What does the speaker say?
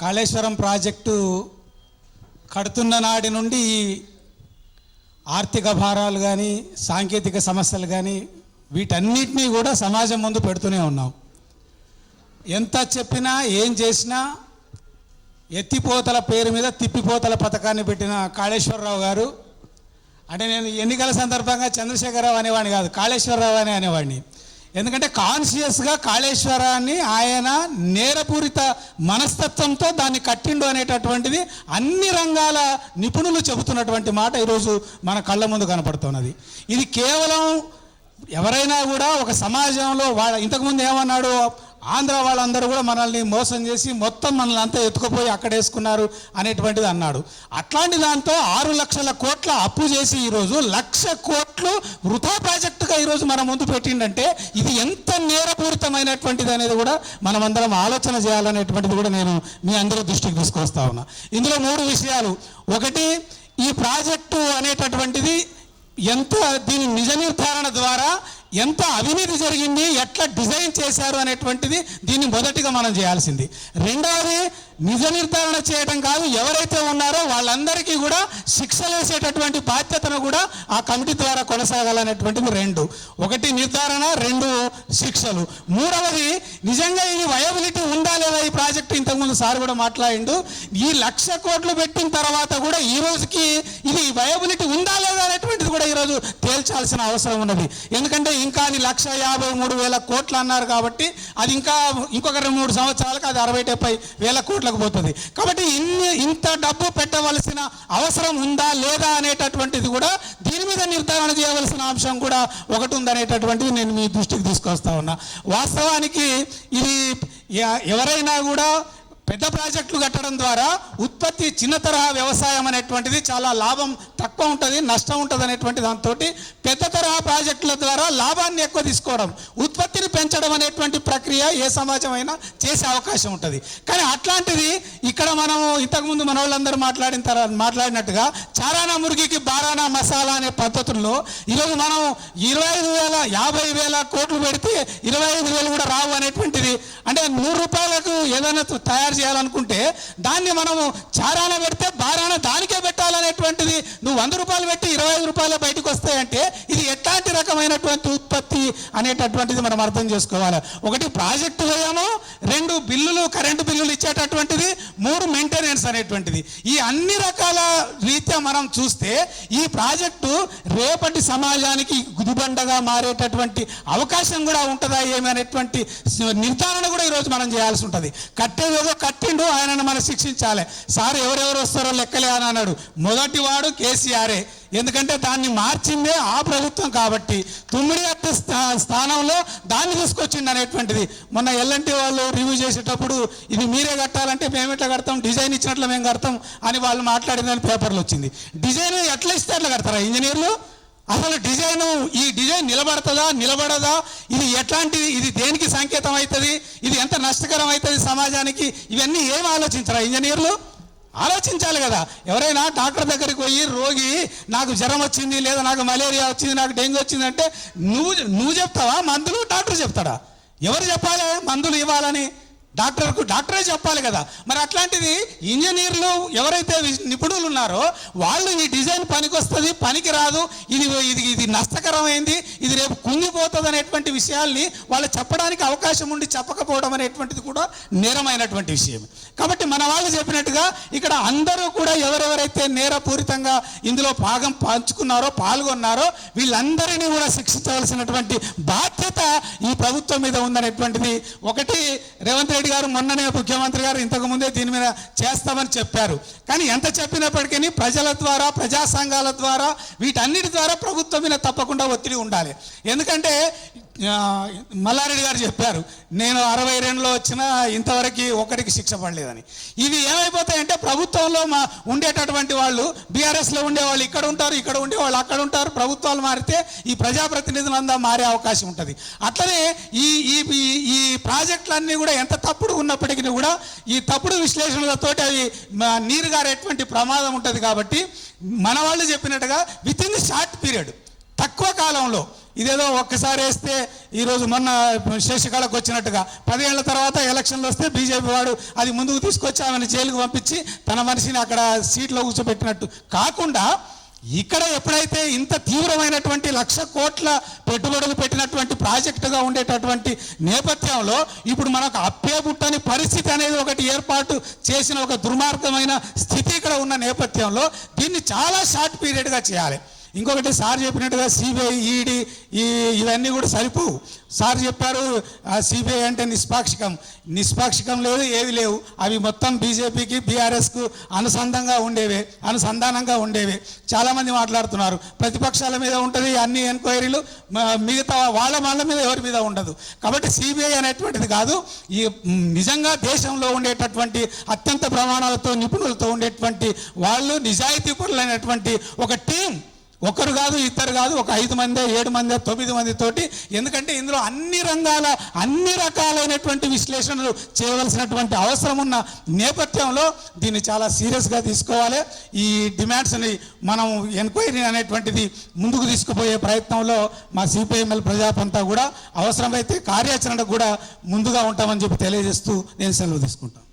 Kaleshwaram project కడుతున్న నాటి నుండి ఆర్థిక భారాలు కానీ సాంకేతిక సమస్యలు కానీ వీటన్నిటినీ కూడా సమాజం ముందు పెడుతూనే ఉన్నాం. ఎంత చెప్పినా ఏం చేసినా ఎత్తిపోతల పేరు మీద తిప్పిపోతల పథకాన్ని పెట్టిన కాళేశ్వరరావు గారు అంటే నేను ఎన్నికల సందర్భంగా చంద్రశేఖరరావు అనేవాడిని కాదు కాళేశ్వరరావు అని అనేవాడిని. ఎందుకంటే కాన్షియస్గా కాళేశ్వరాన్ని ఆయన నేరపూరిత మనస్తత్వంతో దాన్ని కట్టిండు అనేటటువంటిది అన్ని రంగాల నిపుణులు చెబుతున్నటువంటి మాట ఈరోజు మన కళ్ళ ముందు కనపడుతున్నది. ఇది కేవలం ఎవరైనా కూడా ఒక సమాజంలో వాళ్ళ ఇంతకుముందు ఏమన్నాడు? ఆంధ్ర వాళ్ళందరూ కూడా మనల్ని మోసం చేసి మొత్తం మనల్ని అంతా ఎత్తుకుపోయి అక్కడ వేసుకున్నారు అనేటువంటిది అన్నాడు. అట్లాంటి దాంతో ఆరు లక్షల కోట్ల అప్పు చేసి ఈరోజు లక్ష కోట్లు వృధా ప్రాజెక్టుగా ఈరోజు మన ముందు పెట్టిండంటే ఇది ఎంత నేరపూరితమైనటువంటిది అనేది కూడా మనమందరం ఆలోచన చేయాలనేటువంటిది కూడా నేను మీ అందరూ దృష్టికి తీసుకొస్తా ఉన్నా. ఇందులో మూడు విషయాలు. ఒకటి ఈ ప్రాజెక్టు అనేటటువంటిది ఎంత దీని నిజ నిర్ధారణ ద్వారా ఎంత అవినీతి జరిగింది ఎట్లా డిజైన్ చేశారు అనేటువంటిది దీన్ని మొదటిగా మనం చేయాల్సింది. రెండవది నిజ నిర్ధారణ చేయడం కాదు ఎవరైతే ఉన్నారో వాళ్ళందరికీ కూడా శిక్షలు వేసేటటువంటి బాధ్యతను కూడా ఆ కమిటీ ద్వారా కొనసాగాలనేటువంటిది రెండు. ఒకటి నిర్ధారణ రెండు శిక్షలు. మూడవది నిజంగా ఇది వయబిలిటీ ఉందా లేదా ఈ ప్రాజెక్టు? ఇంతకుముందు సార్ కూడా మాట్లాడిండు. ఈ లక్ష కోట్లు పెట్టిన తర్వాత కూడా ఈ రోజుకి ఇది వయబిలిటీ ఉందా లేదా ఈరోజు తేల్చాల్సిన అవసరం ఉన్నది. ఎందుకంటే ఇంకా అది లక్ష యాభై మూడు వేల కోట్లు అన్నారు కాబట్టి అది ఇంకా ఇంకొక రెండు మూడు సంవత్సరాలకు అది అరవై డెబ్బై వేల కోట్లకు పోతుంది. కాబట్టి ఇన్ని ఇంత డబ్బు పెట్టవలసిన అవసరం ఉందా లేదా అనేటటువంటిది కూడా దీని మీద నిర్ధారణ చేయవలసిన అంశం కూడా ఒకటి ఉందనేటటువంటిది నేను మీ దృష్టికి తీసుకొస్తా ఉన్నా. వాస్తవానికి ఇది ఎవరైనా కూడా పెద్ద ప్రాజెక్టులు కట్టడం ద్వారా ఉత్పత్తి చిన్న తరహా వ్యవసాయం అనేటువంటిది చాలా లాభం తక్కువ ఉంటుంది నష్టం ఉంటుంది అనేటువంటి దాంతో పెద్ద తరహా ప్రాజెక్టుల ద్వారా లాభాన్ని ఎక్కువ తీసుకోవడం. ఉత్పత్తి ఉత్పత్తిని పెంచడం అనేటువంటి ప్రక్రియ ఏ సమాజం అయినా చేసే అవకాశం ఉంటుంది. కానీ అట్లాంటిది ఇక్కడ మనం ఇంతకుముందు మన వాళ్ళందరూ మాట్లాడిన తర్వాత మాట్లాడినట్టుగా చారానా మురిగికి బారానా మసాలా అనే పద్ధతుల్లో ఈరోజు మనం ఇరవై ఐదు వేల యాభై వేల కోట్లు పెడితే ఇరవై ఐదు వేలు కూడా రావు అనేటువంటిది. అంటే నూరు రూపాయలకు ఏదైనా తయారు చేయాలనుకుంటే దాన్ని మనము చారాన పెడితే బారాన దానికే పెట్టాలనేటువంటిది. నువ్వు వంద రూపాయలు పెట్టి ఇరవై ఐదు రూపాయలు బయటకు వస్తాయంటే ఇది ఎట్లాంటి రకమైనటువంటి ఉత్పత్తి అనేటటువంటిది మనం అర్థం చేసుకోవాలి. ఒకటి ప్రాజెక్టు వ్యయము రెండు బిల్లులు కరెంటు బిల్లులు ఇచ్చేటటువంటిది మూడు మెయింటెనెన్స్ అనేటువంటిది. ఈ అన్ని రకాల రీత్యా మనం చూస్తే ఈ ప్రాజెక్టు రేపటి సమాజానికి గుదిబండగా మారేటటువంటి అవకాశం కూడా ఉంటుందా ఏమి అనేటువంటి నిర్ధారణ కూడా ఈరోజు మనం చేయాల్సి ఉంటుంది. కట్టేదేదో కట్టిండు ఆయనను మనం శిక్షించాలి. సార్ ఎవరెవరు వస్తారో లెక్కలే అని అన్నాడు. మొదటి వాడు కేసీఆరే. ఎందుకంటే దాన్ని మార్చిందే ఆ ప్రభుత్వం కాబట్టి తుమ్మిడి అత్త స్థానంలో దాన్ని తీసుకొచ్చిండు అనేటువంటిది. మొన్న ఎల్ఎన్టీ వాళ్ళు రివ్యూ చేసేటప్పుడు ఇది మీరే కట్టాలంటే మేము ఎట్లా కడతాం? డిజైన్ ఇచ్చినట్లు మేము కడతాం అని వాళ్ళు మాట్లాడిందని పేపర్లు వచ్చింది. డిజైన్ ఎట్లా ఇస్తే అట్లా కడతారా ఇంజనీర్లు? అసలు డిజైన్ ఈ డిజైన్ నిలబడుతుందా నిలబడదా? ఇది ఎట్లాంటిది? ఇది దేనికి సంకేతం అవుతుంది ఇది ఎంత నష్టకరం అవుతుంది సమాజానికి? ఇవన్నీ ఏం ఆలోచించరా ఇంజనీర్లు? ఆలోచించాలి కదా. ఎవరైనా డాక్టర్ దగ్గరికి పోయి రోగి నాకు జ్వరం వచ్చింది లేదా నాకు మలేరియా వచ్చింది నాకు డెంగ్యూ వచ్చింది అంటే నువ్వు నువ్వు చెప్తావా? మందులు డాక్టర్ చెప్తాడా? ఎవరు చెప్పాలి? మందులు ఇవ్వాలని? డాక్టర్కు డాక్టరే చెప్పాలి కదా. మరి అట్లాంటిది ఇంజనీర్లు ఎవరైతే నిపుణులు ఉన్నారో వాళ్ళు ఈ డిజైన్ పనికొస్తుంది పనికి రాదు ఇది ఇది ఇది నష్టకరమైంది ఇది రేపు కుంగిపోతుంది అనేటువంటి విషయాల్ని వాళ్ళు చెప్పడానికి అవకాశం ఉండి చెప్పకపోవడం అనేటువంటిది కూడా నేరమైనటువంటి విషయం. కాబట్టి మన వాళ్ళు చెప్పినట్టుగా ఇక్కడ అందరూ కూడా ఎవరెవరైతే నేరపూరితంగా ఇందులో భాగం పంచుకున్నారో పాల్గొన్నారో వీళ్ళందరినీ కూడా శిక్షించవలసినటువంటి బాధ్యత ఈ ప్రభుత్వం మీద ఉందనేటువంటిది ఒకటి. రేవంత్ రెడ్డి గారు మొన్ననే ముఖ్యమంత్రి గారు ఇంతకుముందే దీని మీద చేస్తామని చెప్పారు. కానీ ఎంత చెప్పినప్పటికీ ప్రజల ద్వారా ప్రజా సంఘాల ద్వారా వీటన్నిటి ద్వారా ప్రభుత్వం మీద తప్పకుండా ఒత్తిడి ఉండాలి. ఎందుకంటే మల్లారెడ్డి గారు చెప్పారు నేను అరవై రెండులో వచ్చిన ఇంతవరకు ఒకరికి శిక్ష పడలేదని. ఇవి ఏమైపోతాయంటే ప్రభుత్వంలో మా ఉండేటటువంటి వాళ్ళు బీఆర్ఎస్లో ఉండేవాళ్ళు ఇక్కడ ఉంటారు ఇక్కడ ఉండేవాళ్ళు అక్కడ ఉంటారు ప్రభుత్వాలు మారితే ఈ ప్రజాప్రతినిధులంతా మారే అవకాశం ఉంటుంది. అట్లనే ఈ- ఈ ప్రాజెక్టులన్నీ కూడా ఎంత తప్పుడు ఉన్నప్పటికీ కూడా ఈ తప్పుడు విశ్లేషణలతోటి అవి నీరు గారేటువంటి ప్రమాదం ఉంటుంది కాబట్టి మన వాళ్ళు చెప్పినట్టుగా విత్ ఇన్ షార్ట్ పీరియడ్ తక్కువ కాలంలో. ఇదేదో ఒక్కసారి వేస్తే ఈరోజు మొన్న శశికళకు వచ్చినట్టుగా పదేళ్ళ తర్వాత ఎలక్షన్లు వస్తే బీజేపీ వాడు అది ముందుకు తీసుకొచ్చి ఆమెను జైలుకు పంపించి తన మనిషిని అక్కడ సీట్లో కూర్చోబెట్టినట్టు. కాకుండా ఇక్కడ ఎప్పుడైతే ఇంత తీవ్రమైనటువంటి లక్ష కోట్ల పెట్టుబడులు పెట్టినటువంటి ప్రాజెక్టుగా ఉండేటటువంటి నేపథ్యంలో ఇప్పుడు మనకు అప్పే పుట్టని పరిస్థితి అనేది ఒకటి ఏర్పాటు చేసిన ఒక దుర్మార్గమైన స్థితి ఇక్కడ ఉన్న నేపథ్యంలో దీన్ని చాలా షార్ట్ పీరియడ్గా చేయాలి. ఇంకొకటి సార్ చెప్పినట్టుగా సిబిఐ ఈడీ ఈ ఇవన్నీ కూడా సరిపోవు సార్ చెప్పారు సిబిఐ అంటే నిష్పాక్షికం. నిష్పాక్షికం లేదు ఏవి లేవు. అవి మొత్తం బీజేపీకి బీఆర్ఎస్కు అనుసంధంగా ఉండేవే అనుసంధానంగా ఉండేవి. చాలామంది మాట్లాడుతున్నారు. ప్రతిపక్షాల మీద ఉంటుంది అన్ని ఎంక్వైరీలు మిగతా వాళ్ళ వాళ్ళ మీద ఎవరి మీద ఉండదు. కాబట్టి సిబిఐ అనేటువంటిది కాదు ఈ నిజంగా దేశంలో ఉండేటటువంటి అత్యంత ప్రమాణాలతో నిపుణులతో ఉండేటువంటి వాళ్ళు నిజాయితీ పరులైనటువంటి ఒక టీం ఒకరు కాదు ఇద్దరు కాదు ఒక ఐదు మంది ఏడు మంది తొమ్మిది మంది తోటి ఎందుకంటే ఇందులో అన్ని రంగాల అన్ని రకాలైనటువంటి విశ్లేషణలు చేయవలసినటువంటి అవసరం ఉన్న నేపథ్యంలో దీన్ని చాలా సీరియస్గా తీసుకోవాలి. ఈ డిమాండ్స్ని మనం ఎంక్వైరీ అనేటువంటిది ముందుకు తీసుకుపోయే ప్రయత్నంలో మా సిపిఎంఎల్ ప్రజాపంతా కూడా అవసరమైతే కార్యాచరణకు కూడా ముందుగా ఉంటామని చెప్పి తెలియజేస్తూ నేను సెలవు తీసుకుంటాను.